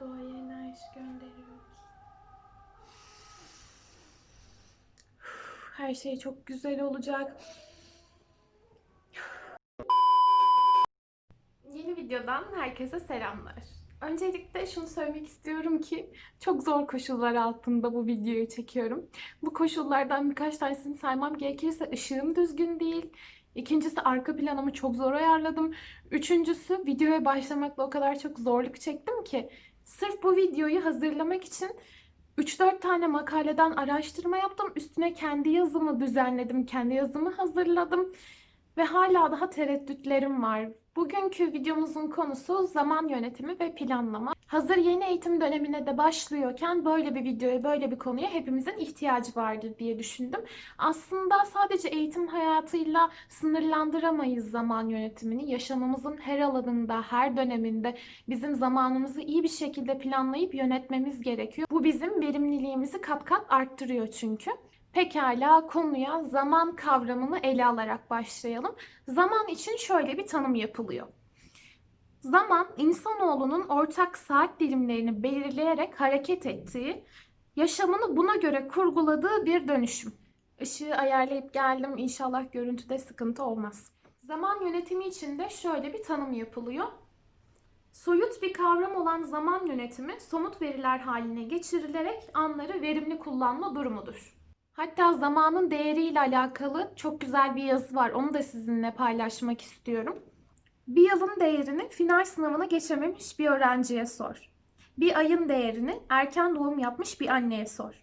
Doğaya enerji gönderiyoruz. Her şey çok güzel olacak. Yeni videodan herkese selamlar. Öncelikle şunu söylemek istiyorum ki çok zor koşullar altında bu videoyu çekiyorum. Bu koşullardan birkaç tanesini saymam gerekirse ışığım düzgün değil. İkincisi arka planımı çok zor ayarladım. Üçüncüsü videoya başlamakla o kadar çok zorluk çektim ki sırf bu videoyu hazırlamak için 3-4 tane makaleden araştırma yaptım. Üstüne kendi yazımı düzenledim, kendi yazımı hazırladım ve hala daha tereddütlerim var. Bugünkü videomuzun konusu zaman yönetimi ve planlama. Hazır yeni eğitim dönemine de başlıyorken böyle bir videoya, böyle bir konuya hepimizin ihtiyacı vardır diye düşündüm. Aslında sadece eğitim hayatıyla sınırlandıramayız zaman yönetimini. Yaşamımızın her alanında, her döneminde bizim zamanımızı iyi bir şekilde planlayıp yönetmemiz gerekiyor. Bu bizim verimliliğimizi kat kat arttırıyor çünkü. Pekala konuya zaman kavramını ele alarak başlayalım. Zaman için şöyle bir tanım yapılıyor. Zaman insanoğlunun ortak saat dilimlerini belirleyerek hareket ettiği, yaşamını buna göre kurguladığı bir dönüşüm. Işığı ayarlayıp geldim. İnşallah görüntüde sıkıntı olmaz. Zaman yönetimi için de şöyle bir tanım yapılıyor. Soyut bir kavram olan zaman yönetimi somut veriler haline geçirilerek anları verimli kullanma durumudur. Hatta zamanın değeriyle alakalı çok güzel bir yazı var. Onu da sizinle paylaşmak istiyorum. Bir yılın değerini final sınavına geçememiş bir öğrenciye sor. Bir ayın değerini erken doğum yapmış bir anneye sor.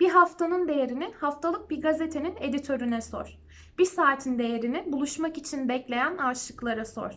Bir haftanın değerini haftalık bir gazetenin editörüne sor. Bir saatin değerini buluşmak için bekleyen aşıklara sor.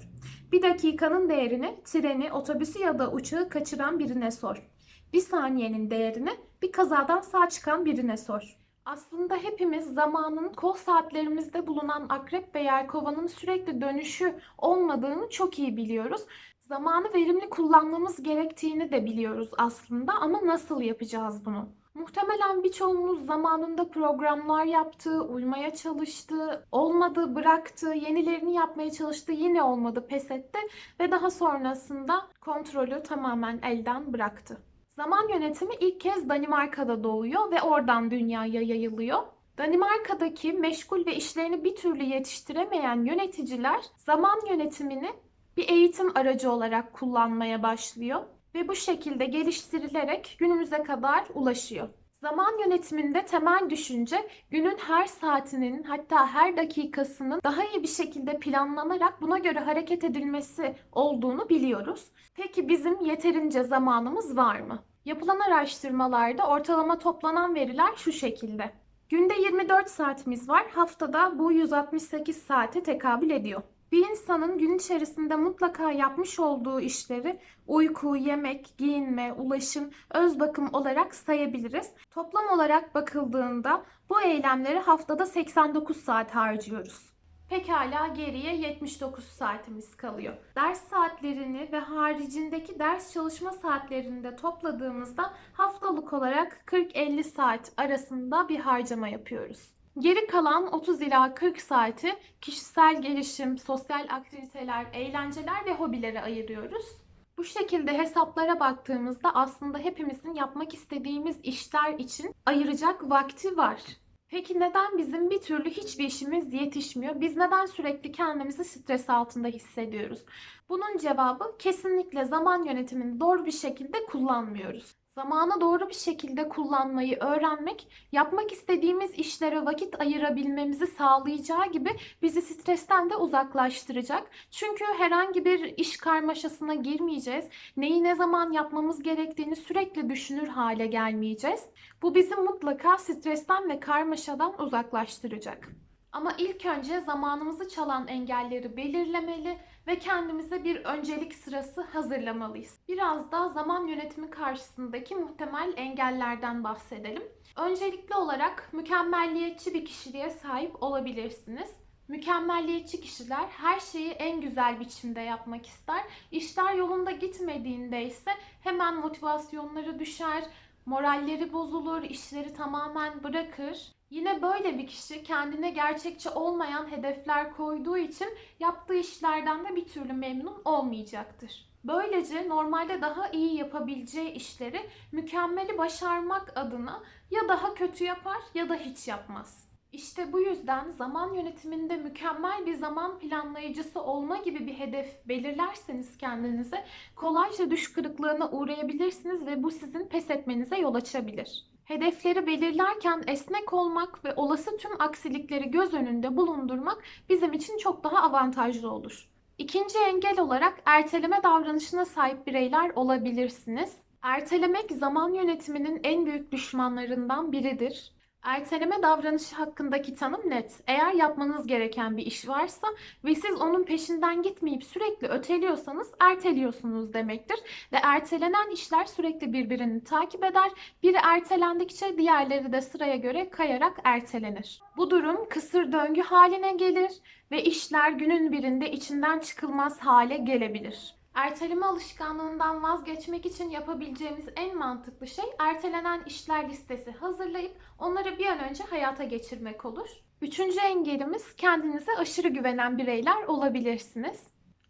Bir dakikanın değerini treni, otobüsü ya da uçağı kaçıran birine sor. Bir saniyenin değerini bir kazadan sağ çıkan birine sor. Aslında hepimiz zamanın kol saatlerimizde bulunan akrep ve yelkovanın sürekli dönüşü olmadığını çok iyi biliyoruz. Zamanı verimli kullanmamız gerektiğini de biliyoruz aslında ama nasıl yapacağız bunu? Muhtemelen birçoğumuz zamanında programlar yaptı, uymaya çalıştı, olmadı, bıraktı, yenilerini yapmaya çalıştı, yine olmadı, pes etti ve daha sonrasında kontrolü tamamen elden bıraktı. Zaman yönetimi ilk kez Danimarka'da doğuyor ve oradan dünyaya yayılıyor. Danimarka'daki meşgul ve işlerini bir türlü yetiştiremeyen yöneticiler zaman yönetimini bir eğitim aracı olarak kullanmaya başlıyor ve bu şekilde geliştirilerek günümüze kadar ulaşıyor. Zaman yönetiminde temel düşünce günün her saatinin hatta her dakikasının daha iyi bir şekilde planlanarak buna göre hareket edilmesi olduğunu biliyoruz. Peki bizim yeterince zamanımız var mı? Yapılan araştırmalarda ortalama toplanan veriler şu şekilde. Günde 24 saatimiz var. Haftada bu 168 saate tekabül ediyor. Bir insanın gün içerisinde mutlaka yapmış olduğu işleri uyku, yemek, giyinme, ulaşım, öz bakım olarak sayabiliriz. Toplam olarak bakıldığında bu eylemleri haftada 89 saat harcıyoruz. Pekala geriye 79 saatimiz kalıyor. Ders saatlerini ve haricindeki ders çalışma saatlerini de topladığımızda haftalık olarak 40-50 saat arasında bir harcama yapıyoruz. Geri kalan 30 ila 40 saati kişisel gelişim, sosyal aktiviteler, eğlenceler ve hobilere ayırıyoruz. Bu şekilde hesaplara baktığımızda aslında hepimizin yapmak istediğimiz işler için ayıracak vakti var. Peki neden bizim bir türlü hiçbir işimiz yetişmiyor? Biz neden sürekli kendimizi stres altında hissediyoruz? Bunun cevabı kesinlikle zaman yönetimini doğru bir şekilde kullanmıyoruz. Zamanı doğru bir şekilde kullanmayı öğrenmek, yapmak istediğimiz işlere vakit ayırabilmemizi sağlayacağı gibi bizi stresten de uzaklaştıracak. Çünkü herhangi bir iş karmaşasına girmeyeceğiz. Neyi ne zaman yapmamız gerektiğini sürekli düşünür hale gelmeyeceğiz. Bu bizi mutlaka stresten ve karmaşadan uzaklaştıracak. Ama ilk önce zamanımızı çalan engelleri belirlemeli ve kendimize bir öncelik sırası hazırlamalıyız. Biraz da zaman yönetimi karşısındaki muhtemel engellerden bahsedelim. Öncelikli olarak mükemmelliyetçi bir kişiliğe sahip olabilirsiniz. Mükemmelliyetçi kişiler her şeyi en güzel biçimde yapmak ister. İşler yolunda gitmediğinde ise hemen motivasyonları düşer, moralleri bozulur, işleri tamamen bırakır. Yine böyle bir kişi kendine gerçekçi olmayan hedefler koyduğu için yaptığı işlerden de bir türlü memnun olmayacaktır. Böylece normalde daha iyi yapabileceği işleri mükemmeli başarmak adına ya daha kötü yapar ya da hiç yapmaz. İşte bu yüzden zaman yönetiminde mükemmel bir zaman planlayıcısı olma gibi bir hedef belirlerseniz kendinize kolayca düş kırıklığına uğrayabilirsiniz ve bu sizin pes etmenize yol açabilir. Hedefleri belirlerken esnek olmak ve olası tüm aksilikleri göz önünde bulundurmak bizim için çok daha avantajlı olur. İkinci engel olarak erteleme davranışına sahip bireyler olabilirsiniz. Ertelemek zaman yönetiminin en büyük düşmanlarından biridir. Erteleme davranışı hakkındaki tanım net. Eğer yapmanız gereken bir iş varsa ve siz onun peşinden gitmeyip sürekli öteliyorsanız erteliyorsunuz demektir. Ve ertelenen işler sürekli birbirini takip eder. Biri ertelendikçe diğerleri de sıraya göre kayarak ertelenir. Bu durum kısır döngü haline gelir ve işler günün birinde içinden çıkılmaz hale gelebilir. Erteleme alışkanlığından vazgeçmek için yapabileceğimiz en mantıklı şey ertelenen işler listesi hazırlayıp onları bir an önce hayata geçirmek olur. Üçüncü engelimiz kendinize aşırı güvenen bireyler olabilirsiniz.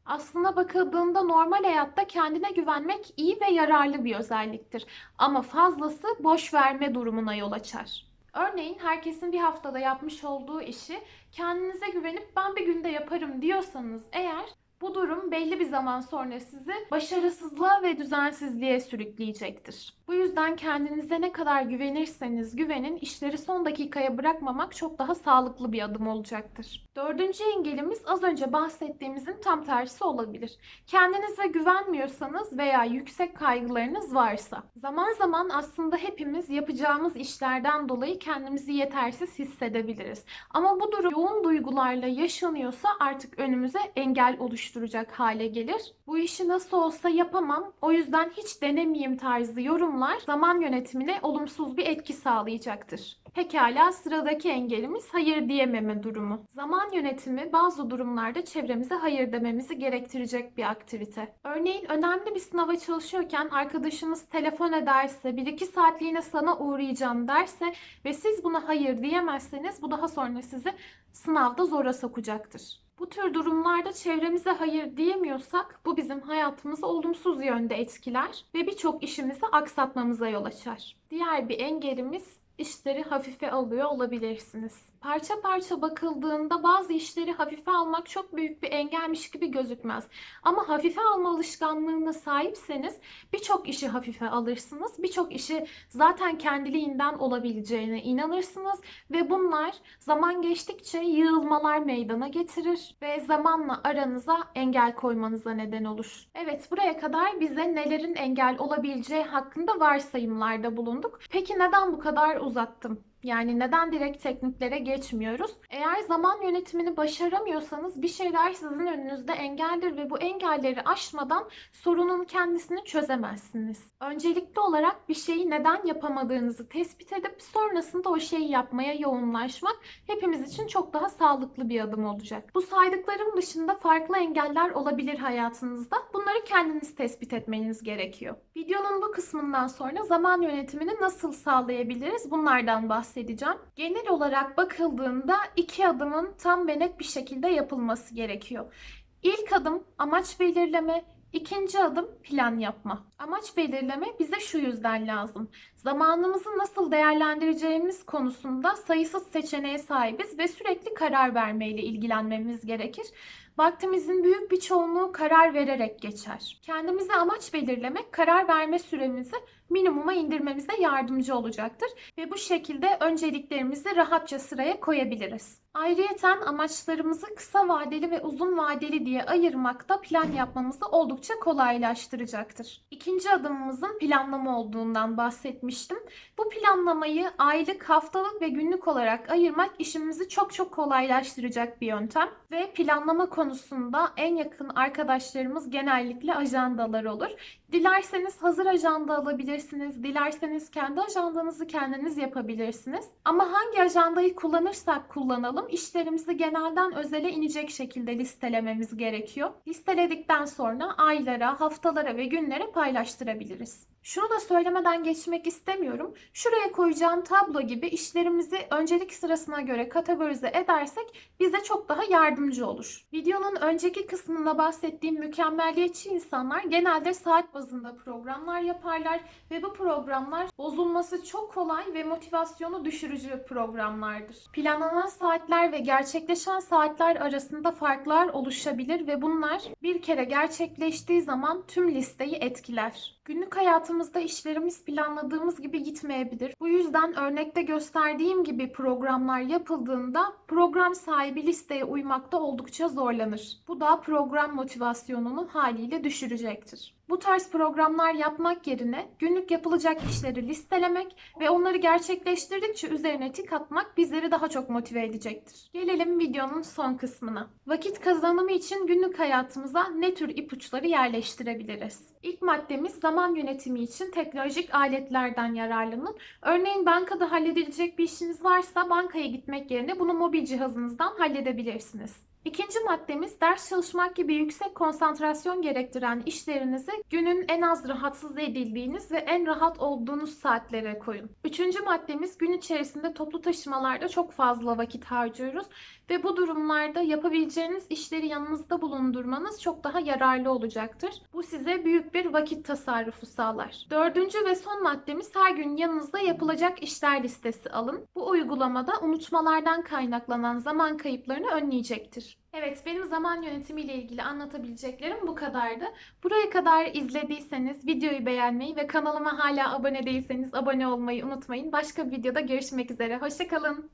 Aslına bakıldığında normal hayatta kendine güvenmek iyi ve yararlı bir özelliktir. Ama fazlası boş verme durumuna yol açar. Örneğin herkesin bir haftada yapmış olduğu işi kendinize güvenip ben bir günde yaparım diyorsanız eğer bu durum belli bir zaman sonra sizi başarısızlığa ve düzensizliğe sürükleyecektir. Bu yüzden kendinize ne kadar güvenirseniz güvenin işleri son dakikaya bırakmamak çok daha sağlıklı bir adım olacaktır. Dördüncü engelimiz az önce bahsettiğimizin tam tersi olabilir. Kendinize güvenmiyorsanız veya yüksek kaygılarınız varsa. Zaman zaman aslında hepimiz yapacağımız işlerden dolayı kendimizi yetersiz hissedebiliriz. Ama bu durum yoğun duygularla yaşanıyorsa artık önümüze engel oluşturacak hale gelir. Bu işi nasıl olsa yapamam, o yüzden hiç denemeyeyim tarzı yorumlar zaman yönetimine olumsuz bir etki sağlayacaktır. Pekala sıradaki engelimiz hayır diyememe durumu. Zaman yönetimi bazı durumlarda çevremize hayır dememizi gerektirecek bir aktivite. Örneğin önemli bir sınava çalışıyorken arkadaşımız telefon ederse, 1-2 saatliğine sana uğrayacağım derse ve siz buna hayır diyemezseniz bu daha sonra sizi sınavda zora sokacaktır. Bu tür durumlarda çevremize hayır diyemiyorsak bu bizim hayatımızı olumsuz yönde etkiler ve birçok işimizi aksatmamıza yol açar. Diğer bir engelimiz işleri hafife alıyor olabilirsiniz. Parça parça bakıldığında bazı işleri hafife almak çok büyük bir engelmiş gibi gözükmez. Ama hafife alma alışkanlığına sahipseniz birçok işi hafife alırsınız. Birçok işi zaten kendiliğinden olabileceğine inanırsınız ve bunlar zaman geçtikçe yığılmalar meydana getirir ve zamanla aranıza engel koymanıza neden olur. Evet buraya kadar bize nelerin engel olabileceği hakkında varsayımlarda bulunduk. Peki neden bu kadar uzattım? Yani neden direkt tekniklere geçmiyoruz? Eğer zaman yönetimini başaramıyorsanız bir şeyler sizin önünüzde engeldir ve bu engelleri aşmadan sorunun kendisini çözemezsiniz. Öncelikli olarak bir şeyi neden yapamadığınızı tespit edip sonrasında o şeyi yapmaya yoğunlaşmak hepimiz için çok daha sağlıklı bir adım olacak. Bu saydıklarım dışında farklı engeller olabilir hayatınızda. Bunları kendiniz tespit etmeniz gerekiyor. Videonun bu kısmından sonra zaman yönetimini nasıl sağlayabiliriz bunlardan bahsedeceğim. Genel olarak bakıldığında iki adımın tam ve net bir şekilde yapılması gerekiyor. İlk adım amaç belirleme, İkinci adım plan yapma. Amaç belirleme bize şu yüzden lazım. Zamanımızı nasıl değerlendireceğimiz konusunda sayısız seçeneğe sahibiz ve sürekli karar vermeyle ilgilenmemiz gerekir. Vaktimizin büyük bir çoğunluğu karar vererek geçer. Kendimize amaç belirlemek karar verme süremizi minimuma indirmemize yardımcı olacaktır ve bu şekilde önceliklerimizi rahatça sıraya koyabiliriz. Ayrıyeten amaçlarımızı kısa vadeli ve uzun vadeli diye ayırmakta plan yapmamızı oldukça kolaylaştıracaktır. İkinci adımımızın planlama olduğundan bahsetmiştim. Bu planlamayı aylık, haftalık ve günlük olarak ayırmak işimizi çok çok kolaylaştıracak bir yöntem ve planlama konusunda en yakın arkadaşlarımız genellikle ajandalar olur. Dilerseniz hazır ajanda alabilirsiniz. Dilerseniz kendi ajandanızı kendiniz yapabilirsiniz. Ama hangi ajandayı kullanırsak kullanalım. İşlerimizi genelden özele inecek şekilde listelememiz gerekiyor. Listeledikten sonra aylara, haftalara ve günlere paylaştırabiliriz. Şunu da söylemeden geçmek istemiyorum. Şuraya koyacağım tablo gibi işlerimizi öncelik sırasına göre kategorize edersek bize çok daha yardımcı olur. Videonun önceki kısmında bahsettiğim mükemmeliyetçi insanlar genelde saat bazında programlar yaparlar ve bu programlar bozulması çok kolay ve motivasyonu düşürücü programlardır. Planlanan saatler ve gerçekleşen saatler arasında farklar oluşabilir ve bunlar bir kere gerçekleştiği zaman tüm listeyi etkiler. Günlük hayatımızda işlerimiz planladığımız gibi gitmeyebilir. Bu yüzden örnekte gösterdiğim gibi programlar yapıldığında program sahibi listeye uymakta oldukça zorlanır. Bu da program motivasyonunu haliyle düşürecektir. Bu tarz programlar yapmak yerine günlük yapılacak işleri listelemek ve onları gerçekleştirdikçe üzerine tik atmak bizleri daha çok motive edecektir. Gelelim videonun son kısmına. Vakit kazanımı için günlük hayatımıza ne tür ipuçları yerleştirebiliriz? İlk maddemiz zaman yönetimi için teknolojik aletlerden yararlanın. Örneğin bankada halledilecek bir işiniz varsa bankaya gitmek yerine bunu mobil cihazınızdan halledebilirsiniz. İkinci maddemiz ders çalışmak gibi yüksek konsantrasyon gerektiren işlerinizi günün en az rahatsız edildiğiniz ve en rahat olduğunuz saatlere koyun. Üçüncü maddemiz gün içerisinde toplu taşımalarda çok fazla vakit harcıyoruz ve bu durumlarda yapabileceğiniz işleri yanınızda bulundurmanız çok daha yararlı olacaktır. Bu size büyük bir vakit tasarrufu sağlar. Dördüncü ve son maddemiz her gün yanınızda yapılacak işler listesi alın. Bu uygulamada unutmalardan kaynaklanan zaman kayıplarını önleyecektir. Evet, benim zaman yönetimiyle ilgili anlatabileceklerim bu kadardı. Buraya kadar izlediyseniz videoyu beğenmeyi ve kanalıma hala abone değilseniz abone olmayı unutmayın. Başka bir videoda görüşmek üzere. Hoşçakalın.